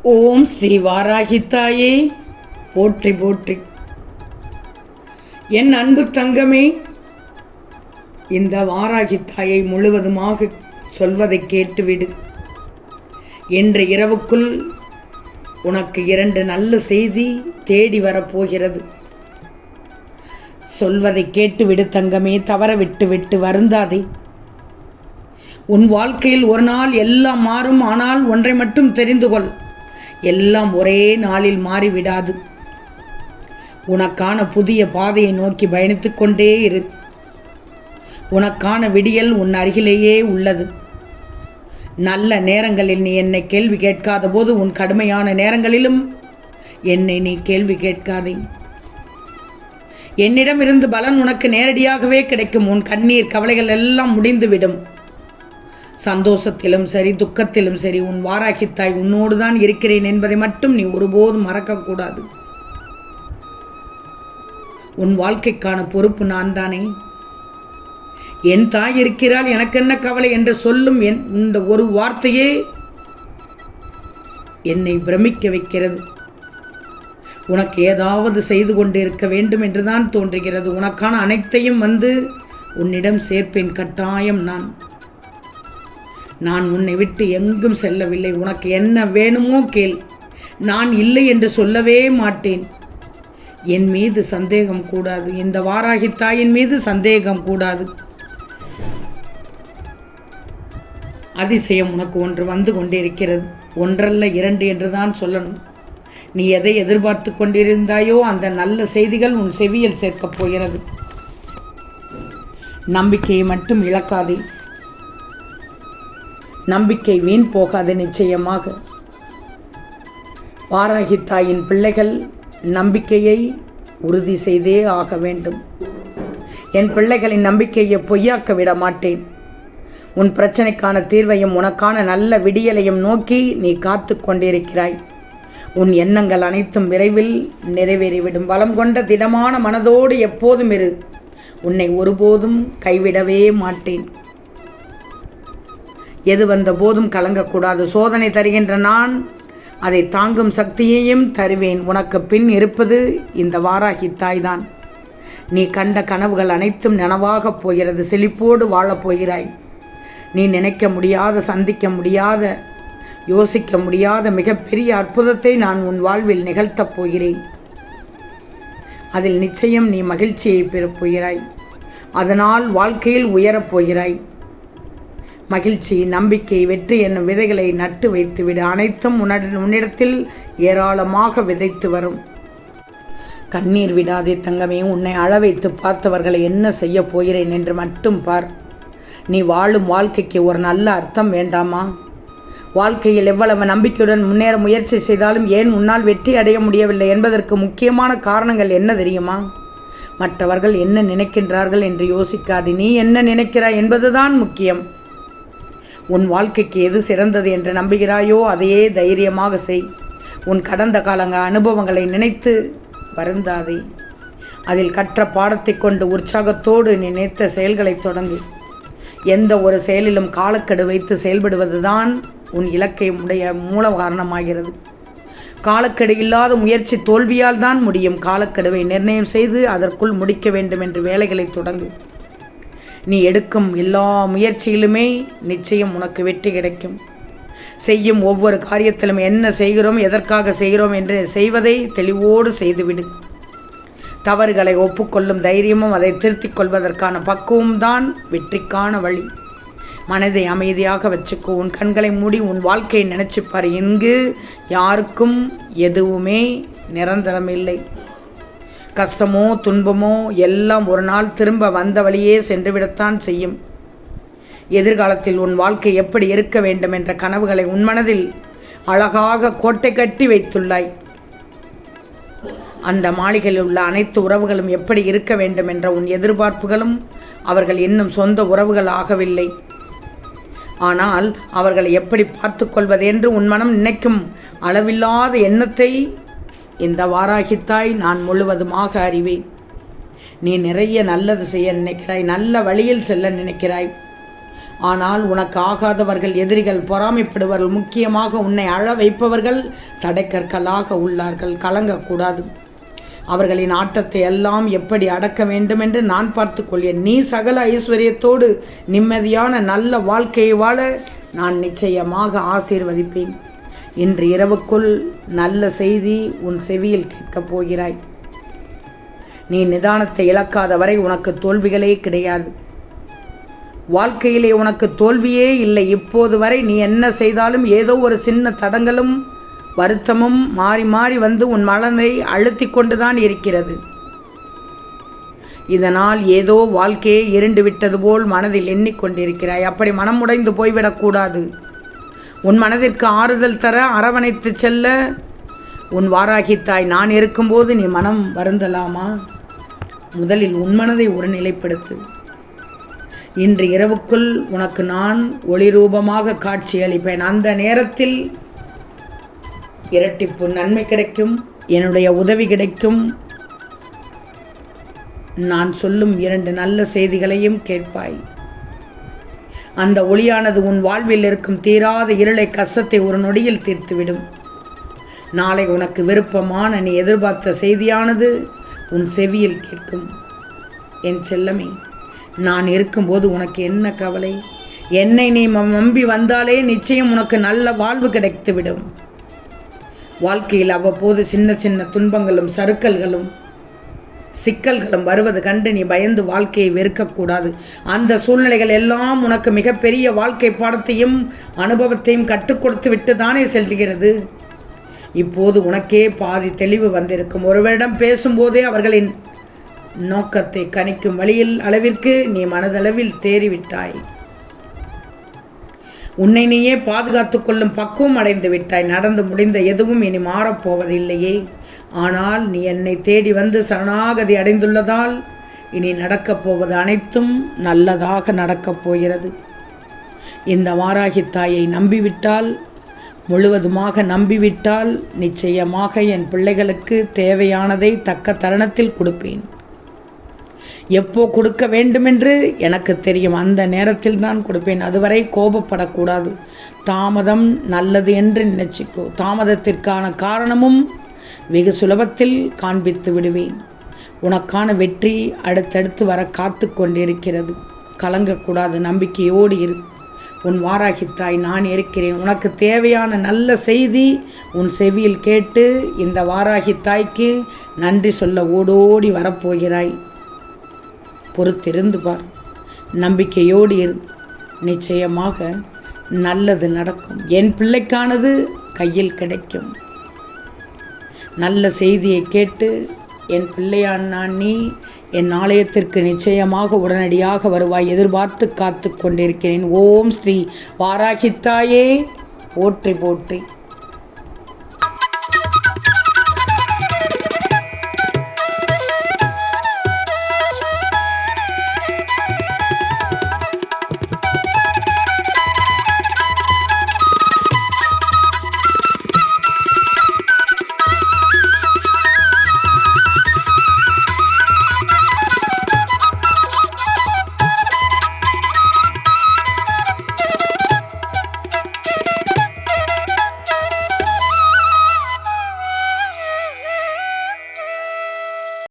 ஓம் ஸ்ரீ வாராகித்தாயே. போற்றி போற்றி. என் அன்பு தங்கமே இந்த வாராகித்தாயை முழுவதுமாக சொல்வதை கேட்டுவிடு. இன்று இரவுக்குள் உனக்கு இரண்டு நல்ல செய்தி தேடி வரப்போகிறது. சொல்வதை கேட்டுவிடு தங்கமே தவற விட்டு விட்டு வருந்தாதே. உன் வாழ்க்கையில் ஒரு நாள் எல்லாம் மாறும் ஆனால் ஒன்றை மட்டும் தெரிந்து கொள். எல்லாம் ஒரே நாளில் மாறிவிடாது. உனக்கான புதிய பாதையை நோக்கி பயணித்து கொண்டே இரு. உனக்கான விடியல் உன் அருகிலேயே உள்ளது. நல்ல நேரங்களில் நீ என்னை கேள்வி கேட்காத போது உன் கடுமையான நேரங்களிலும் என்னை நீ கேள்வி கேட்காதே. என்னிடமிருந்து பலன் உனக்கு நேரடியாகவே கிடைக்கும். உன் கண்ணீர் கவலைகள் எல்லாம் முடிந்துவிடும். சந்தோஷத்திலும் சரி துக்கத்திலும் சரி உன் வாராகித்தாய் உன்னோடு தான் இருக்கிறேன் என்பதை மட்டும் நீ ஒருபோதும் மறக்கக்கூடாது. உன் வாழ்க்கைக்கான பொறுப்பு நான் தானே என் தாய் இருக்கிறாள் எனக்கென்ன கவலை என்று சொல்லும் என் இந்த ஒரு வார்த்தையே என்னை பிரமிக்க வைக்கிறது. உனக்கு ஏதாவது செய்து கொண்டு இருக்க வேண்டும் என்றுதான் தோன்றுகிறது. உனக்கான அனைத்தையும் வந்து உன்னிடம் சேர்ப்பேன் கட்டாயம் நான். நான் உன்னை விட்டு எங்கும் செல்லவில்லை. உனக்கு என்ன வேணுமோ கேள். நான் இல்லை என்று சொல்லவே மாட்டேன். என் மீது சந்தேகம் கூடாது. இந்த வாராகி தாயின் மீது சந்தேகம் கூடாது. அதிசயம் உனக்கு ஒன்று வந்து கொண்டிருக்கிறது. ஒன்றல்ல இரண்டு என்றுதான் சொல்லணும். நீ எதை எதிர்பார்த்து கொண்டிருந்தாயோ அந்த நல்ல செய்திகள் உன் செவியில் சேர்க்கப் போகிறது. நம்பிக்கையை மட்டும் இழக்காதே. நம்பிக்கை வீண் போகாது நிச்சயமாக. வாராகி தாயின் பிள்ளைகள் நம்பிக்கையை உறுதி செய்தே ஆக வேண்டும். என் பிள்ளைகளின் நம்பிக்கையை பொய்யாக்க விட மாட்டேன். உன் பிரச்சனைக்கான தீர்வையும் உனக்கான நல்ல விடியலையும் நோக்கி நீ காத்து கொண்டிருக்கிறாய். உன் எண்ணங்கள் அனைத்தும் விரைவில் நிறைவேறிவிடும். பலம் கொண்ட திடமான மனதோடு எப்போதும் இரு. உன்னை ஒருபோதும் கைவிடவே மாட்டேன். எது வந்த போதும் கலங்கக்கூடாது. சோதனை தருகின்ற நான் அதை தாங்கும் சக்தியையும் தருவேன். உனக்கு பின் இருப்பது இந்த வாராகி தாய்தான். நீ கண்ட கனவுகள் அனைத்தும் நனவாகப் போகிறது. செழிப்போடு வாழப் போகிறாய். நீ நினைக்க முடியாத சந்திக்க முடியாத யோசிக்க முடியாத மிகப்பெரிய அற்புதத்தை நான் உன் வாழ்வில் நிகழ்த்தப் போகிறேன். அதில் நிச்சயம் நீ மகிழ்ச்சியை பெறப் போகிறாய். அதனால் வாழ்க்கையில் உயரப் போகிறாய். மகிழ்ச்சி நம்பிக்கை வெற்றி என்னும் விதைகளை நட்டு வைத்துவிடு. அனைத்தும் உன்னிட உன்னிடத்தில் ஏராளமாக விதைத்து வரும். கண்ணீர் விடாதே தங்கமே உன்னை அள வைத்து பார்த்தவர்களை என்ன செய்ய போகிறேன் என்று மட்டும் பார். நீ வாழும் வாழ்க்கைக்கு ஒரு நல்ல அர்த்தம் வேண்டாமா? வாழ்க்கையில் எவ்வளவு நம்பிக்கையுடன் முன்னேற முயற்சி செய்தாலும் ஏன் உன்னால் வெற்றி அடைய முடியவில்லை என்பதற்கு முக்கியமான காரணங்கள் என்ன தெரியுமா? மற்றவர்கள் என்ன நினைக்கின்றார்கள் என்று யோசிக்காது. நீ என்ன நினைக்கிறாய் என்பதுதான் முக்கியம். உன் வாழ்க்கைக்கு எது சிறந்தது என்று நம்புகிறாயோ அதையே தைரியமாக செய். உன் கடந்த காலங்க அனுபவங்களை நினைத்து வருந்தாதே. அதில் கற்ற பாடத்தை கொண்டு உற்சாகத்தோடு நினைத்த செயல்களை தொடங்கு. எந்த ஒரு செயலிலும் காலக்கெடு வைத்து செயல்படுவதுதான் உன் இலக்கை உடைய மூல காரணமாகிறது. காலக்கெடு இல்லாத முயற்சி தோல்வியால் தான் முடியும். காலக்கெடுவை நிர்ணயம் செய்து அதற்குள் முடிக்க வேண்டும் என்று வேலைகளை தொடங்கு. நீ எடுக்கும் எல்லா முயற்சியிலுமே நிச்சயம் உனக்கு வெற்றி கிடைக்கும். செய்யும் ஒவ்வொரு காரியத்திலும் என்ன செய்கிறோம் எதற்காக செய்கிறோம் என்று செய்வதை தெளிவோடு செய்துவிடு. தவறுகளை ஒப்புக்கொள்ளும் தைரியமும் அதை திருத்திக் கொள்வதற்கான பக்குவம் தான் வெற்றிக்கான வழி. மனதை அமைதியாக வச்சுக்கோ உன் கண்களை மூடி உன் வாழ்க்கையை நினைச்சுப்பார். இங்கு யாருக்கும் எதுவுமே நிரந்தரமில்லை. கஷ்டமோ துன்பமோ எல்லாம் ஒரு நாள் திரும்ப வந்த வழியே சென்றுவிடத்தான் செய்யும். எதிர்காலத்தில் உன் வாழ்க்கை எப்படி இருக்க வேண்டும் என்ற கனவுகளை உன் மனதில் அழகாக கோட்டை கட்டி வைத்துள்ளாய். அந்த மாளிகையில் உள்ள அனைத்து உறவுகளும் எப்படி இருக்க வேண்டும் என்ற உன் எதிர்பார்ப்புகளும் அவர்கள் இன்னும் சொந்த உறவுகள் ஆகவில்லை. ஆனால் அவர்களை எப்படி பார்த்து கொள்வதென்று உன் மனம் நினைக்கும் அளவில்லாத எண்ணத்தை இந்த வாராகித்தாய் நான் முழுவதுமாக அறிவேன். நீ நிறைய நல்லது செய்ய நினைக்கிறாய் நல்ல வழியில் செல்ல நினைக்கிறாய். ஆனால் உனக்கு ஆகாதவர்கள் எதிரிகள் பொறாமைப்படுவர்கள் முக்கியமாக உன்னை அழ வைப்பவர்கள் தடைக்கற்களாக உள்ளார்கள் கலங்கக்கூடாது. அவர்களின் ஆட்டத்தை எல்லாம் எப்படி அடக்க வேண்டும் என்று நான் பார்த்து கொள்வேன் நீ சகல ஐஸ்வர்யத்தோடு நிம்மதியான நல்ல வாழ்க்கையை வாழ நான் நிச்சயமாக ஆசீர்வதிப்பேன். இன்று இரவுக்குள் நல்ல செய்தி உன் செவியில் கேட்கப் போகிறாய். நீ நிதானத்தை இழக்காத வரை உனக்கு தோல்விகளே கிடையாது. வாழ்க்கையிலே உனக்கு தோல்வியே இல்லை. இப்போது வரை நீ என்ன செய்தாலும் ஏதோ ஒரு சின்ன தடங்களும் வருத்தமும் மாறி மாறி வந்து உன் மனதை அழுத்தி கொண்டுதான் இருக்கிறது. இதனால் ஏதோ வாழ்க்கையே இருண்டு விட்டது போல் மனதில் எண்ணிக்கொண்டிருக்கிறாய் அப்படி மனம் உடைந்து போய்விடக்கூடாது உன் மனதிற்கு ஆறுதல் தர அரவணைத்து செல்ல உன் வாராகித்தாய் நான் இருக்கும்போது நீ மனம் வருந்தலாமா? முதலில் உன் மனதை ஒரு நிலைப்படுத்து. இன்று இரவுக்குள் உனக்கு நான் ஒளி ரூபமாக காட்சியளிப்பேன் அந்த நேரத்தில் இரட்டிப்பு நன்மை கிடைக்கும் என்னுடைய உதவி கிடைக்கும். நான் சொல்லும் இரண்டு நல்ல செய்திகளையும் கேட்பாய். அந்த ஒளியானது உன் வாழ்வில் இருக்கும் தீராத இருளை கசத்தை ஒரு நொடியில் தீர்த்துவிடும். நாளை உனக்கு விருப்பமான நீ எதிர்பார்த்த செய்தியானது உன் செவியில் கேட்கும். என் செல்லமே நான் இருக்கும்போது உனக்கு என்ன கவலை? என்னை நீ நம்பி வந்தாலே நிச்சயம் உனக்கு நல்ல வாழ்வு கிடைத்துவிடும். வாழ்க்கையில் அவ்வப்போது சின்ன சின்ன துன்பங்களும் சறுக்கல்களும் சிக்கல்களும் வருவது கண்டு நீ பயந்து வாழ்க்கையை வெறுக்கக்கூடாது. அந்த சூழ்நிலைகள் எல்லாம் உனக்கு மிகப்பெரிய வாழ்க்கை பாடத்தையும் அனுபவத்தையும் கற்றுக் கொடுத்து விட்டு தானே செல்கிறது? இப்போது உனக்கே பாதி தெளிவு வந்திருக்கும். ஒருவரிடம் பேசும்போதே அவர்களின் நோக்கத்தை கணிக்கும் வழியில் அளவிற்கு நீ மனதளவில் தேறிவிட்டாய். உன்னை நீயே பாதுகாத்துக் கொள்ளும் பக்குவம் அடைந்து விட்டாய். நடந்து முடிந்த எதுவும் இனி மாறப்போவதில்லையே ஆனால் நீ என்னை தேடி வந்து சரணாகதி அடைந்துள்ளதால் இனி நடக்கப் போவது அனைத்தும் நல்லதாக நடக்கப் போகிறது. இந்த வாராகி தாயை நம்பிவிட்டால் முழுவதுமாக நம்பிவிட்டால் நிச்சயமாக என் பிள்ளைகளுக்கு தேவையானதை தக்க தருணத்தில் கொடுப்பேன். எப்போ கொடுக்க வேண்டுமென்று எனக்கு தெரியும். அந்த நேரத்தில் தான் கொடுப்பேன். அதுவரை கோபப்படக்கூடாது. தாமதம் நல்லது என்று நினைச்சிக்கோ. தாமதத்திற்கான காரணமும் வெகு சுலபத்தில் காண்பித்து விடுவேன். உனக்கான வெற்றி அடுத்தடுத்து வர காத்து கொண்டிருக்கிறது. கலங்கக்கூடாது நம்பிக்கையோடு இரு. உன் வாராகித்தாய் நான் இருக்கிறேன். உனக்கு தேவையான நல்ல செய்தி உன் செவியில் கேட்டு இந்த வாராகித்தாய்க்கு நன்றி சொல்ல ஓடோடி வரப்போகிறாய். பொறுத்திருந்து பார். நம்பிக்கையோடு இரு. நிச்சயமாக நல்லது நடக்கும். என் பிள்ளைக்கானது கையில் கிடைக்கும். நல்ல செய்தியை கேட்டு என் பிள்ளையான் நான் நீ என் ஆலயத்திற்கு நிச்சயமாக உடனடியாக வருவாய் எதிர்பார்த்து காத்து கொண்டிருக்கிறேன். ஓம் ஸ்ரீ வாராகித்தாயே. போற்றி போற்றி.